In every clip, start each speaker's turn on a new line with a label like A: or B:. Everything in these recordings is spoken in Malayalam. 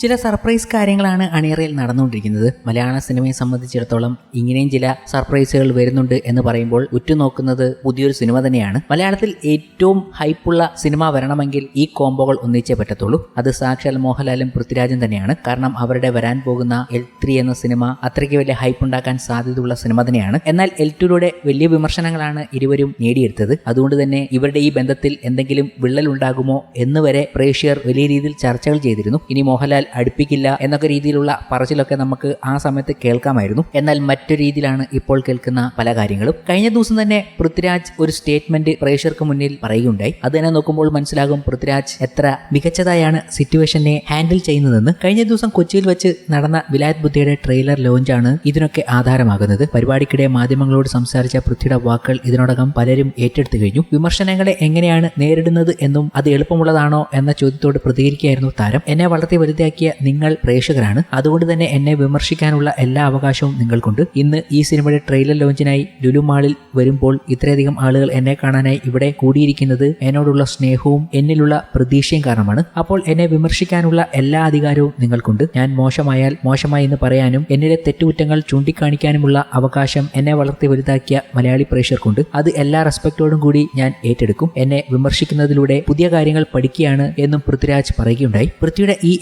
A: ചില സർപ്രൈസ് കാര്യങ്ങളാണ് അണിയറയിൽ നടന്നുകൊണ്ടിരിക്കുന്നത്. മലയാള സിനിമയെ സംബന്ധിച്ചിടത്തോളം ഇങ്ങനെയും ചില സർപ്രൈസുകൾ വരുന്നുണ്ട് എന്ന് പറയുമ്പോൾ ഉറ്റുനോക്കുന്നത് പുതിയൊരു സിനിമ തന്നെയാണ്. മലയാളത്തിൽ ഏറ്റവും ഹൈപ്പുള്ള സിനിമ വരണമെങ്കിൽ ഈ കോംബോകൾ ഒന്നിച്ചേ പറ്റത്തുള്ളൂ. അത് സാക്ഷാൽ മോഹൻലാലും പൃഥ്വിരാജും തന്നെയാണ്. കാരണം അവരുടെ വരാൻ പോകുന്ന എൽ ത്രീ എന്ന സിനിമ അത്രയ്ക്ക് വലിയ ഹൈപ്പ് ഉണ്ടാക്കാൻ സാധ്യതയുള്ള സിനിമ തന്നെയാണ്. എന്നാൽ എൽ ടുയുടെ വലിയ വിമർശനങ്ങളാണ് ഇരുവരും നേടിയെടുത്തത്. അതുകൊണ്ട് തന്നെ ഇവരുടെ ഈ ബന്ധത്തിൽ എന്തെങ്കിലും വിള്ളൽ ഉണ്ടാകുമോ എന്ന് വരെ പ്രേക്ഷകർ വലിയ രീതിയിൽ ചർച്ചകൾ ചെയ്തിരുന്നു. ഇനി മോഹൻലാൽ അടുപ്പിക്കില്ല എന്നൊക്കെ രീതിയിലുള്ള പറച്ചിലൊക്കെ നമുക്ക് ആ സമയത്ത് കേൾക്കാമായിരുന്നു. എന്നാൽ മറ്റു രീതിയിലാണ് ഇപ്പോൾ കേൾക്കുന്ന പല കാര്യങ്ങളും. കഴിഞ്ഞ ദിവസം തന്നെ പൃഥ്വിരാജ് ഒരു സ്റ്റേറ്റ്മെന്റ് പ്രേക്ഷകർക്ക് മുന്നിൽ പറയുകയുണ്ടായി. അത് തന്നെ നോക്കുമ്പോൾ മനസ്സിലാകും പൃഥ്വിരാജ് എത്ര മികച്ചതായാണ് സിറ്റുവേഷനെ ഹാൻഡിൽ ചെയ്യുന്നതെന്ന്. കഴിഞ്ഞ ദിവസം കൊച്ചിയിൽ വെച്ച് നടന്ന വിലായത് ബുദ്ധിയുടെ ട്രെയിലർ ലോഞ്ചാണ് ഇതിനൊക്കെ ആധാരമാകുന്നത്. പരിപാടിക്കിടെ മാധ്യമങ്ങളോട് സംസാരിച്ച പൃഥ്വിയുടെ വാക്കുകൾ ഇതിനോടകം പലരും ഏറ്റെടുത്തു കഴിഞ്ഞു. വിമർശനങ്ങളെ എങ്ങനെയാണ് നേരിടുന്നത് എന്നും അത് എളുപ്പമുള്ളതാണോ എന്ന ചോദ്യത്തോട് പ്രതികരിക്കുകയായിരുന്നു താരം. എന്നെ വളർത്തി വലുതാക്കിയ നിങ്ങൾ പ്രേക്ഷകരാണ്. അതുകൊണ്ട് തന്നെ എന്നെ വിമർശിക്കാനുള്ള എല്ലാ അവകാശവും നിങ്ങൾക്കുണ്ട്. ഇന്ന് ഈ സിനിമയുടെ ട്രെയിലർ ലോഞ്ചിനായി ലുലു മാളിൽ വരുമ്പോൾ ഇത്രയധികം ആളുകൾ എന്നെ കാണാനായി ഇവിടെ കൂടിയിരിക്കുന്നത് എന്നോടുള്ള സ്നേഹവും എന്നിലുള്ള പ്രതീക്ഷയും കാരണമാണ്. അപ്പോൾ എന്നെ വിമർശിക്കാനുള്ള എല്ലാ അധികാരവും നിങ്ങൾക്കുണ്ട്. ഞാൻ മോശമായാൽ മോശമായി എന്ന് പറയാനും എന്നിലെ തെറ്റുകുറ്റങ്ങൾ ചൂണ്ടിക്കാണിക്കാനുമുള്ള അവകാശം എന്നെ വളർത്തി വലുതാക്കിയ മലയാളി പ്രേക്ഷകർക്കുണ്ട്. അത് എല്ലാ റെസ്പെക്റ്റോടും കൂടി ഞാൻ ഏറ്റെടുക്കും. എന്നെ വിമർശിക്കുന്നതിലൂടെ പുതിയ കാര്യങ്ങൾ പഠിക്കുകയാണ് എന്നും പൃഥ്വിരാജ് പറയുകയുണ്ടായി. പൃഥ്വിയുടെ ഈ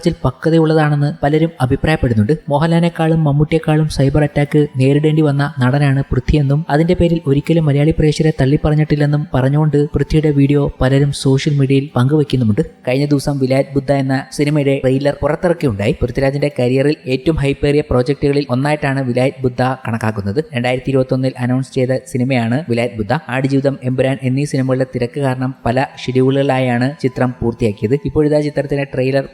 A: ഏറ്റുപറച്ചിൽ പക്വതയുള്ളതാണെന്ന് പലരും അഭിപ്രായപ്പെടുന്നുണ്ട്. മോഹൻലാലിനെക്കാളും മമ്മൂട്ടിയെക്കാളും സൈബർ അറ്റാക്ക് നേരിടേണ്ടി വന്ന നടനാണ് പൃഥ്വിയെന്നും അതിന്റെ പേരിൽ ഒരിക്കലും മലയാളി പ്രേക്ഷകരെ തള്ളിപ്പറഞ്ഞിട്ടില്ലെന്നും പറഞ്ഞുകൊണ്ട് പൃഥ്വിയുടെ വീഡിയോ പലരും സോഷ്യൽ മീഡിയയിൽ പങ്കുവെക്കുന്നുമുണ്ട്. കഴിഞ്ഞ ദിവസം വിലായത് ബുദ്ധ എന്ന സിനിമയുടെ ട്രെയിലർ പുറത്തിറക്കിയുണ്ടായി. പൃഥ്വിരാജിന്റെ കരിയറിൽ ഏറ്റവും ഹൈപ്പേറിയ പ്രോജക്റ്റുകളിൽ ഒന്നായിട്ടാണ് വിലായത് ബുദ്ധ കണക്കാക്കുന്നത്. രണ്ടായിരത്തി ഇരുപത്തി അനൗൺസ് ചെയ്ത സിനിമയാണ് വിലായത് ബുദ്ധ. ആടുജീവിതം എമ്പുരാൻ എന്നീ സിനിമകളുടെ തിരക്ക് കാരണം പല ഷെഡ്യൂളുകളായാണ് ചിത്രം പൂർത്തിയാക്കിയത്. ഇപ്പോഴിതാ ചിത്രത്തിന്റെ ട്രെയിലർ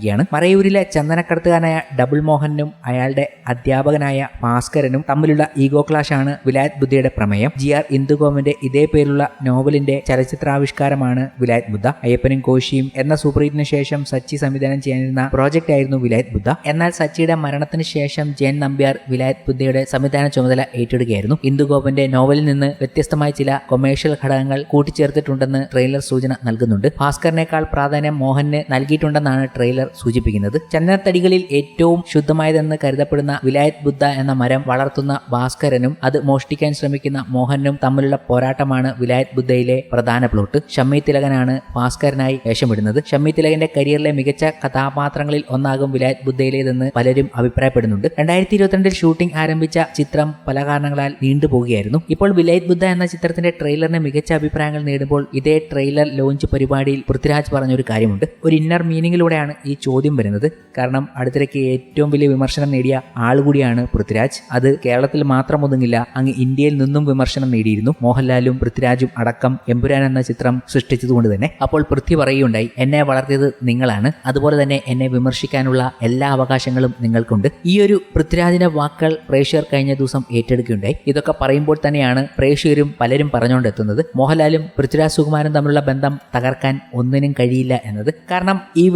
A: പുറത്തിറങ്ങിയിരിക്കുകയാണ് മറയൂരിലെ ചന്ദനക്കടത്തുകാരനായ ഡബിൾ മോഹനും അയാളുടെ അധ്യാപകനായ ഭാസ്കരനും തമ്മിലുള്ള ഈഗോ ക്ലാഷ് ആണ് വിലായത് ബുദ്ധയുടെ പ്രമേയം. ജി ആർ ഇന്ദുഗോമിന്റെ ഇതേ പേരുള്ള നോവലിന്റെ ചലച്ചിത്രാവിഷ്കാരമാണ് വിലായത് ബുദ്ധ. അയ്യപ്പനും കോശിയും എന്ന സൂപ്രീറ്റിന് ശേഷം സച്ചി സംവിധാനം ചെയ്യാനിരുന്ന പ്രോജക്റ്റ് ആയിരുന്നു വിലായത് ബുദ്ധ. എന്നാൽ സച്ചിയുടെ മരണത്തിന് ശേഷം ജയൻ നമ്പ്യാർ വിലായത് ബുദ്ധയുടെ സംവിധാന ചുമതല ഏറ്റെടുക്കുകയായിരുന്നു. ഇന്ദുഗോപന്റെ നോവലിൽ നിന്ന് വ്യത്യസ്തമായ ചില കൊമേഴ്ഷ്യൽ ഘടകങ്ങൾ കൂട്ടിച്ചേർത്തിട്ടുണ്ടെന്ന് ട്രെയിലർ സൂചന നൽകുന്നുണ്ട്. ഭാസ്കറിനേക്കാൾ പ്രാധാന്യം മോഹന് നൽകിയിട്ടുണ്ടെന്നാണ് ട്രെയിലർ സൂചിപ്പിക്കുന്നത്. ചന്ദനത്തടികളിൽ ഏറ്റവും ശുദ്ധമായതെന്ന് കരുതപ്പെടുന്ന വിലായത് ബുദ്ധ എന്ന മരം വളർത്തുന്ന ഭാസ്കരനും അത് മോഷ്ടിക്കാൻ ശ്രമിക്കുന്ന മോഹനും തമ്മിലുള്ള പോരാട്ടമാണ് വിലായത് ബുദ്ധയിലെ പ്രധാന പ്ലോട്ട് ഷമ്മി തിലകനാണ് ഭാസ്കരനായി വേഷമിടുന്നത്. ഷമ്മി തിലകന്റെ കരിയറിലെ മികച്ച കഥാപാത്രങ്ങളിൽ ഒന്നാകും വിലായത് ബുദ്ധയിലേതെന്ന് പലരും അഭിപ്രായപ്പെടുന്നുണ്ട്. രണ്ടായിരത്തി ഇരുപത്തിരണ്ടിൽ ഷൂട്ടിംഗ് ആരംഭിച്ച ചിത്രം പല കാരണങ്ങളാൽ നീണ്ടുപോകുകയായിരുന്നു ഇപ്പോൾ വിലയത് ബുദ്ധ എന്ന ചിത്രത്തിന്റെ ട്രെയിലറിന് മികച്ച അഭിപ്രായങ്ങൾ നേടുമ്പോൾ ഇതേ ട്രെയിലർ ലോഞ്ച് പരിപാടിയിൽ പൃഥ്വിരാജ് പറഞ്ഞൊരു കാര്യമുണ്ട്. ഒരു ഇന്നർ മീനിങ്ങിലൂടെയാണ് ഈ ചോദ്യം വരുന്നത്. കാരണം അടുത്തിടയ്ക്ക് ഏറ്റവും വലിയ വിമർശനം നേടിയ ആൾ കൂടിയാണ് പൃഥ്വിരാജ്. അത് കേരളത്തിൽ മാത്രം ഒതുങ്ങില്ല അങ്ങ് ഇന്ത്യയിൽ നിന്നും വിമർശനം നേടിയിരുന്നു. മോഹൻലാലും പൃഥ്വിരാജും അടക്കം എമ്പുരാൻ എന്ന ചിത്രം സൃഷ്ടിച്ചതുകൊണ്ട് തന്നെ. അപ്പോൾ പൃഥ്വി പറയുകയുണ്ടായി എന്നെ വളർത്തിയത് നിങ്ങളാണ്. അതുപോലെ തന്നെ എന്നെ വിമർശിക്കാനുള്ള എല്ലാ അവകാശങ്ങളും നിങ്ങൾക്കുണ്ട്. ഈ ഒരു പൃഥ്വിരാജിന്റെ വാക്കുകൾ പ്രേക്ഷകർ കഴിഞ്ഞ ദിവസം ഏറ്റെടുക്കുകയുണ്ടായി. ഇതൊക്കെ പറയുമ്പോൾ തന്നെയാണ് പ്രേക്ഷകരും പലരും പറഞ്ഞുകൊണ്ടെത്തുന്നത്. മോഹൻലാലും പൃഥ്വിരാജ് സുകുമാരൻ തമ്മിലുള്ള ബന്ധം തകർക്കാൻ ഒന്നിനും കഴിയില്ല എന്നത്. കാരണം ഈ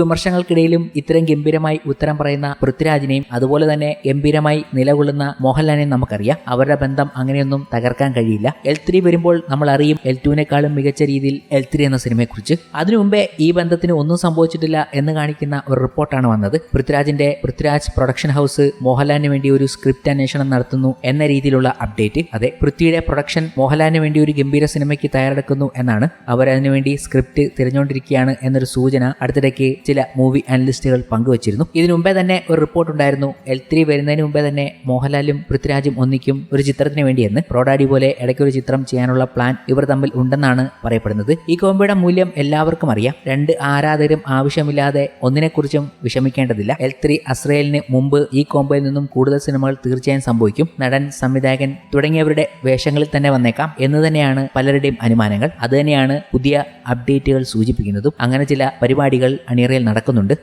A: വിമർശനങ്ങൾക്കിടയിലും ഇത്തരം ഗംഭീരമായി ഉത്തരം പറയുന്ന പൃഥ്വിരാജിനെയും അതുപോലെ തന്നെ ഗംഭീരമായി നിലകൊള്ളുന്ന മോഹൻലാലിനെയും നമുക്കറിയാം. അവരുടെ ബന്ധം അങ്ങനെയൊന്നും തകർക്കാൻ കഴിയില്ല. എൽ ത്രീ വരുമ്പോൾ നമ്മൾ അറിയും എൽ ടുവിനേക്കാളും മികച്ച രീതിയിൽ എൽ ത്രീ എന്ന സിനിമയെക്കുറിച്ച്. അതിനു മുമ്പേ ഈ ബന്ധത്തിന് ഒന്നും സംഭവിച്ചിട്ടില്ല എന്ന് കാണിക്കുന്ന ഒരു റിപ്പോർട്ടാണ് വന്നത്. പൃഥ്വിരാജിന്റെ പൃഥ്വിരാജ് പ്രൊഡക്ഷൻ ഹൗസ് മോഹൻലാലിന് വേണ്ടി ഒരു സ്ക്രിപ്റ്റ് അന്വേഷണം നടത്തുന്നു എന്ന രീതിയിലുള്ള അപ്ഡേറ്റ്. അതെ പൃഥ്വിയുടെ പ്രൊഡക്ഷൻ മോഹൻലാലിന് വേണ്ടി ഒരു ഗംഭീര സിനിമയ്ക്ക് തയ്യാറെടുക്കുന്നു എന്നാണ്. അവർ അതിനുവേണ്ടി സ്ക്രിപ്റ്റ് തിരഞ്ഞുകൊണ്ടിരിക്കുകയാണ് എന്നൊരു സൂചന. അടുത്തിടയ്ക്ക് ചില മൂവി അനലിസ്റ്റുകൾ പങ്കുവച്ചിരുന്നു. ഇതിനു മുമ്പേ തന്നെ ഒരു റിപ്പോർട്ട് ഉണ്ടായിരുന്നു. എൽ ത്രീ വരുന്നതിന് മുമ്പേ തന്നെ മോഹൻലാലും പൃഥ്വിരാജും ഒന്നിക്കും ഒരു ചിത്രത്തിന് വേണ്ടിയെന്ന്. പ്രോഡാഡി പോലെ ഇടയ്ക്കൊരു ചിത്രം ചെയ്യാനുള്ള പ്ലാൻ ഇവർ തമ്മിൽ ഉണ്ടെന്നാണ് പറയപ്പെടുന്നത്. ഈ കോമ്പയുടെ മൂല്യം എല്ലാവർക്കും അറിയാം. രണ്ട് ആരാധകരും ആവശ്യമില്ലാതെ ഒന്നിനെക്കുറിച്ചും വിഷമിക്കേണ്ടതില്ല. എൽ ത്രീ അസ്രയേലിന് മുമ്പ് ഈ കോമ്പയിൽ നിന്നും കൂടുതൽ സിനിമകൾ തീർച്ചയായും സംഭവിക്കും. നടൻ സംവിധായകൻ തുടങ്ങിയവരുടെ വേഷങ്ങളിൽ തന്നെ വന്നേക്കാം എന്ന് തന്നെയാണ് പലരുടെയും അനുമാനങ്ങൾ. അത് തന്നെയാണ് പുതിയ അപ്ഡേറ്റുകൾ സൂചിപ്പിക്കുന്നതും. അങ്ങനെ ചില പരിപാടികൾ അണിയറയിൽ നടക്കുന്നുണ്ട്.